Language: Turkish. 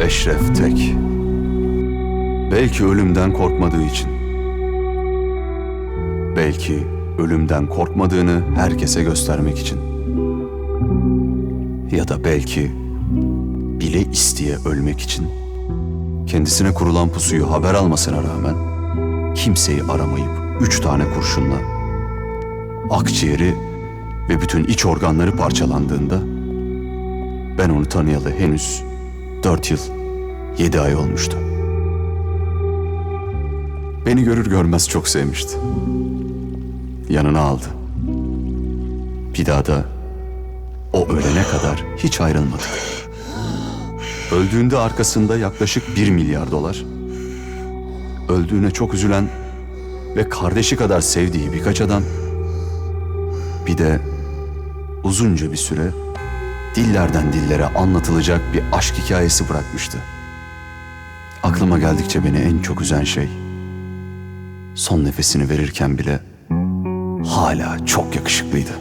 Eşref Tek. Belki ölümden korkmadığı için. Belki ölümden korkmadığını herkese göstermek için. Ya da belki bile isteye ölmek için. Kendisine kurulan pusuyu haber almasına rağmen kimseyi aramayıp üç tane kurşunla akciğeri ve bütün iç organları parçalandığında ben onu tanıyalı henüz dört yıl yedi ay olmuştu. Beni görür görmez çok sevmişti. Yanına aldı. Bir daha da o ölene kadar hiç ayrılmadık. Öldüğünde arkasında yaklaşık bir milyar dolar. Öldüğüne çok üzülen ve kardeşi kadar sevdiği birkaç adam. Bir de uzunca bir süre dillerden dillere anlatılacak bir aşk hikayesi bırakmıştı. Aklıma geldikçe beni en çok üzen şey son nefesini verirken bile hala çok yakışıklıydı.